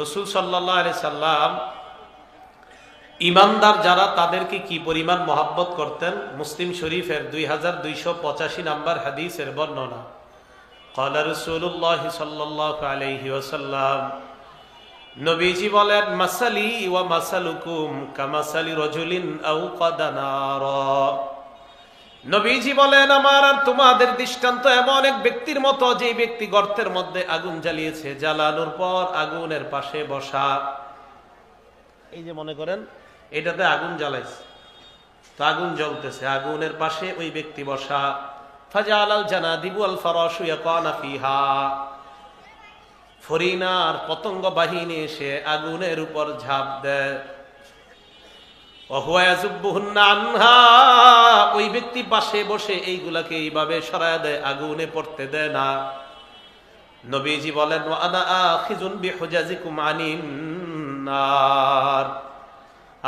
রসুল সাল্লাহ সাল্লাম ইমানদার যারা, তাদেরকে কি পরিমাণ মহাব্বত করতেন? মুসলিম শরীফের দুই হাজার দুইশো পঁচাশি নাম্বার হাদিসের বর্ণনা। কলা রসুল্লাহ সাল্লাহ আলহি ওসাল্লাম নবীজি বলেন, মাসালি ওয়া মাসালুকুম কামাসালি রজুলিন আউ কদানার নবীজি বলেন, আমার আর তোমাদের দৃষ্টান্ত এমন এক ব্যক্তির মতো যে ব্যক্তি গর্তের মধ্যে আগুন জ্বালিয়েছে, জ্বালানোর পর আগুনের পাশে বসা। এই যে মনে করেন, এটাতে আগুন জ্বালাইছে। তো আগুন জ্বলতেছে, আগুনের পাশে ওই ব্যক্তি বসা। জানা ফরিনার পতঙ্গ বাহিনী এসে আগুনের উপর ঝাঁপ দেয়। ওই ব্যক্তি পাশে বসে এইগুলাকে এইভাবে সরায় দেয়, আগুনে পড়তে দেয় না। নবীজি বলেন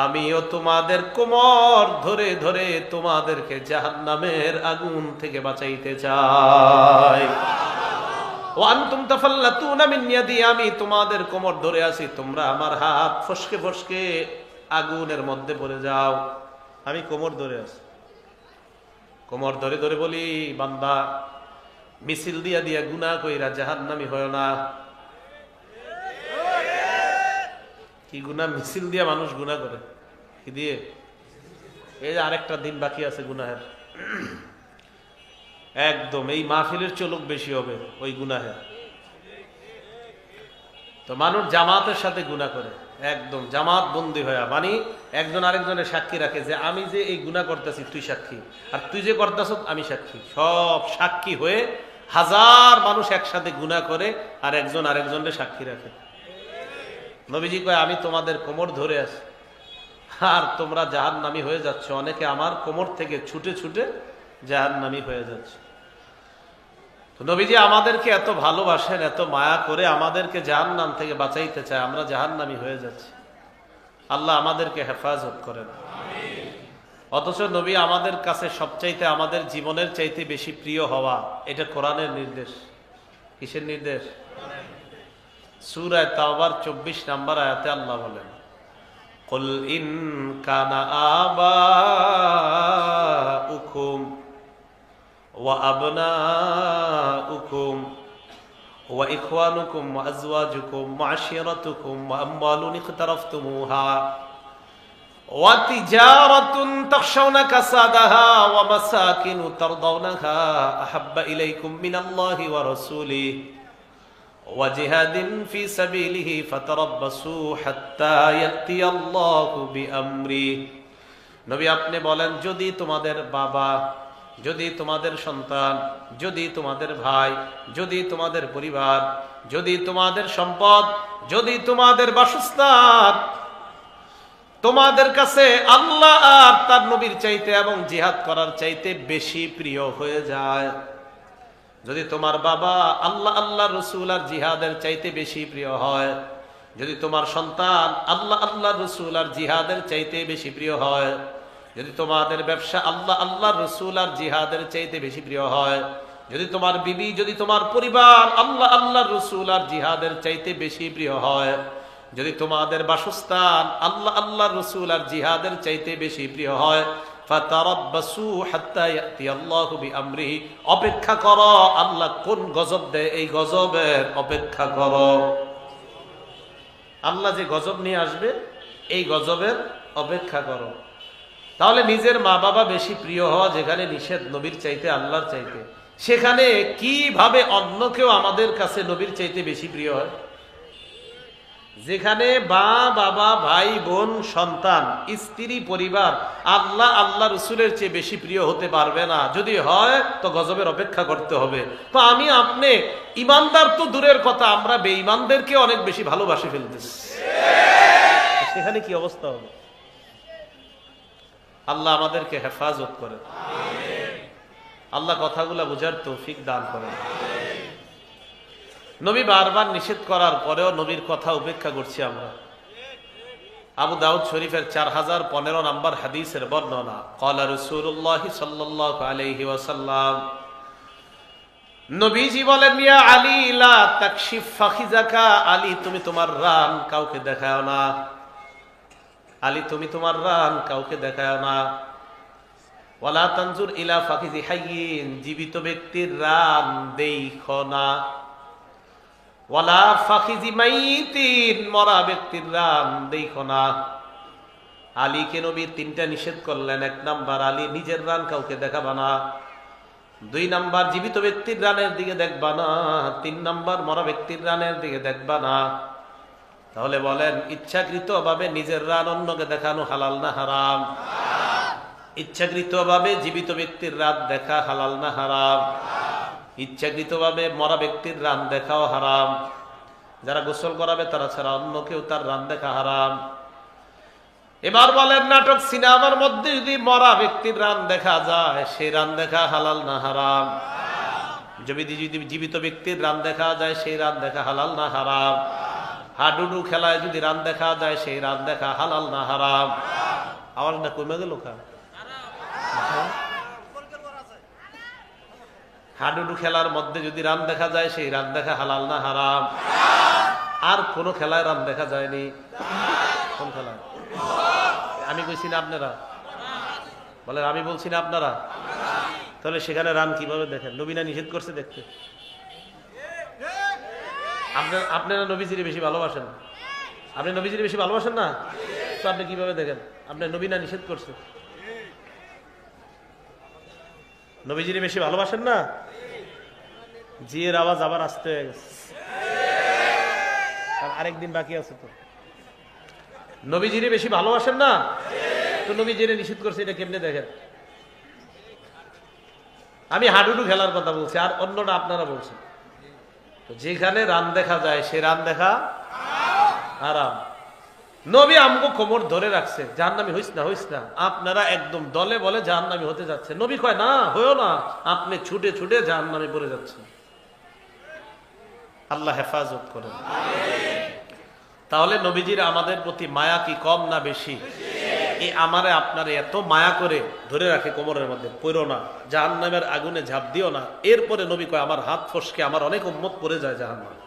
আমিও তোমাদের কোমর ধরে ধরে তোমাদেরকে জাহান্নামের আগুন থেকে বাঁচাইতে চাই। আমি তোমাদের কোমর ধরে আছি, তোমরা আমার হাত ফসকে ফসকে আগুনের মধ্যে পড়ে যাও। আমি কোমর ধরে আছি। কোমর ধরে ধরে বলি, বান্দা, মিছিল দিয়া দিয়া গুনাহ কইরা জাহান নামি হয় না। কি গুনাহ? মিছিল দিয়া মানুষ গুনাহ করে। কি দিয়ে? এই যে আরেকটা দিন বাকি আছে গুনাহের। একদম, এই মাহফিলের চলক বেশি হবে ওই গুনাহে। তো মানুষ জামাতের সাথে গুণা করে। একদম জামাত বন্দি হয়ে মানে একজন আরেকজনের সাক্ষী রাখে যে আমি যে এই গুণা করতেছি, তুই সাক্ষী। আর তুই যে করতেছ আমি সাক্ষী। সব সাক্ষী হয়ে হাজার মানুষ একসাথে গুণা করে, আর একজন আরেকজনের সাক্ষী রাখে। নবীজি কয়, আমি তোমাদের কোমর ধরে আছি। আর তোমরা জাহান নামি হয়ে যাচ্ছ। অনেকে আমার কোমর থেকে ছুটে ছুটে জাহান নামি হয়ে যাচ্ছে। তো নবীজি আমাদেরকে এত ভালোবাসেন এত মায়া করে আমাদেরকে জাহান নাম থেকে বাঁচাইতে চায় আমরা জাহান নামি হয়ে যাচ্ছি আল্লাহ আমাদেরকে হেফাজত করেন অথচ নবী আমাদের কাছে সবচাইতে আমাদের জীবনের চাইতে বেশি প্রিয় হওয়া এটা কোরআনের নির্দেশ কিসের নির্দেশ সুরায় তাওবার চব্বিশ নাম্বার আয়াতে আল্লাহ বলেন قل إن كان آباؤكم وأبناؤكم وإخوانكم وأزواجكم وعشيرتكم وأموال اقترفتموها وتجارة تخشون كسادها ومساكن ترضونها أحب إليكم من الله ورسوله وجهاد في سبيله فتربصوا حتى يأتي الله بأمره নবী আপনি বলেন যদি তোমাদের বাবা যদি তোমাদের সন্তান, যদি তোমাদের ভাই, যদি তোমাদের পরিবার, যদি তোমাদের সম্পদ, যদি তোমাদের বাসস্থান, তোমাদের কাছে আল্লাহ আর তার নবীর চাইতে এবং জিহাদ করার চাইতে বেশি প্রিয় হয়ে যায়। যদি তোমার বাবা আল্লাহ আল্লাহ রসুল আর জিহাদের চাইতে বেশি প্রিয় হয়, যদি তোমার সন্তান আল্লাহ আল্লাহ রসুল আর জিহাদের চাইতে বেশি প্রিয় হয় যদি তোমাদের ব্যবসা আল্লাহ আল্লাহ রসুল আর জিহাদের চাইতে বেশি প্রিয় হয়, যদি তোমার বিবি, যদি তোমার পরিবার আল্লাহ আল্লাহ রসুল আর জিহাদের চাইতে বেশি প্রিয় হয়, যদি তোমাদের বাসস্থান আল্লাহ আল্লাহ রসুল আর জিহাদের চাইতে বেশি প্রিয় হয় অপেক্ষা করো আল্লাহ কোন গজব দেয়, এই গজবের অপেক্ষা করো। আল্লাহ যে গজব নিয়ে আসবে, এই গজবের অপেক্ষা করো। তাহলে নিজের মা বাবা বেশি প্রিয় হওয়া যেখানে নিষেধ, নবীর চাইতে, আল্লাহর চাইতে, সেখানে কীভাবে অন্য কেউ আমাদের কাছে নবীর চাইতে বেশি প্রিয় হয়? যেখানে বা বাবা, ভাই, বোন, সন্তান, স্ত্রী, পরিবার, আল্লাহ আল্লাহ রসুলের চেয়ে বেশি প্রিয় হতে পারবে না। যদি হয়, তো গজবের অপেক্ষা করতে হবে। তো আমি আপনি, ইমানদার তো দূরের কথা, আমরা বেঈমানদেরকে অনেক বেশি ভালোবাসি ফেলতেছি সেখানে কি অবস্থা হবে? আল্লাহ আমাদেরকে হেফাজত করেন। আল্লাহ কথাগুলা বুঝার তৌফিক দান করেন। নবী বারবার নিষেধ করার পরেও নবীর কথা উপেক্ষা করছি আমরা। আবু দাউদ শরীফের চার হাজার পনেরো নম্বর হাদিসের বর্ণনা কলা রসুল্লাহ ওয়াসাল্লাম, নবীজি বলেন, ইয়া আলী, লা তাকশিফ ফাখিজাকা, আলী, তুমি তোমার রান কাউকে দেখাও না। আলী, তুমি তোমার রান কাউকে দেখাও না। ওয়ালা তানজুর ইলা ফাখিজি হাইয়িন, জীবিত ব্যক্তির রান দেখো না। ওয়ালা ফাখিজি মাইতিন, মরা ব্যক্তির রান দেখো না। আলীকে নবী তিনটা নিষেধ করলেন, এক নাম্বার আলী নিজের রান কাউকে দেখাবা না। দুই নাম্বার, জীবিত ব্যক্তির রানের দিকে দেখবা না। তিন নাম্বার, মরা ব্যক্তির রানের দিকে দেখবা না। তাহলে বলেন ইচ্ছাকৃত ভাবে নিজের রান অন্যকে দেখানো হালাল না হারাম? ইচ্ছাকৃত ভাবে জীবিত ব্যক্তির রাত দেখা হালাল না হারাম? ইচ্ছাকৃত ভাবে মরা ব্যক্তির রান দেখাও হারাম? যারা গোসল করাবে তারা ছাড়া অন্য কেউ তার রান দেখা হারাম? এবার বলেন, নাটক সিনেমার মধ্যে যদি মরা ব্যক্তির রান দেখা যায়, সেই রান দেখা হালাল না হারাম? যদি জীবিত ব্যক্তির রান দেখা যায়, সেই রান দেখা হালাল না হারাম? হাডুডু খেলায় যদি রান দেখা যায়, সেই রান দেখা হালাল না হারাম? আমার না কমে গেল খা হাডুডু খেলার মধ্যে যদি রান দেখা যায়, সেই রান দেখা হালাল না হারাম? আর কোন খেলায় রান দেখা যায়নি। কোন খেলায়? আমি কইছি না আপনারা। বলেন, আমি বলছি না আপনারা। তাহলে সেখানে রান কীভাবে দেখেন? নবীনা নিষেধ করছে দেখতে। আপনার নবীজিরে বেশি ভালোবাসেন। আপনি নবীজির বেশি ভালোবাসেন না? তো আপনি কীভাবে দেখেন? আপনার নবীনা নিষেধ করছে? নবীজির বেশি ভালোবাসেন না? জিয়ের আওয়াজ আবার আসতে হয়ে গেছে। আর আরেকদিন বাকি আছে তো। নবীজিরে বেশি ভালোবাসেন না? তো নবীজিরে নিষেধ করছে, এটা কেমনে দেখেন? আমি হাডুডু খেলার কথা বলছি, আর অন্যটা আপনারা বলছেন। যেখানে রান দেখা যায়, সে রান দেখা আরাম নবী আমগো কোমর ধরে রাখছে, জাহান্নামি হইস না হইস না। আপনারা একদম দলে বলে জাহান্নামি হতে যাচ্ছে। নবী কয়, না হয়েও না, আপনি ছুটে ছুটে জাহান্নামে পড়ে যাচ্ছেন। আল্লাহ হেফাজত করেন। তাহলে নবীজির আমাদের প্রতি মায়া কি কম না বেশি? এই আমারে আপনার এত মায়া করে ধরে রাখে কোমরের মধ্যে পড়ো না, জাহান্নামের আগুনে ঝাঁপ দিও না। এরপরে নবী কয়, আমার হাত ফসকে, আমার অনেক উম্মত পড়ে যায় জাহান্নাম।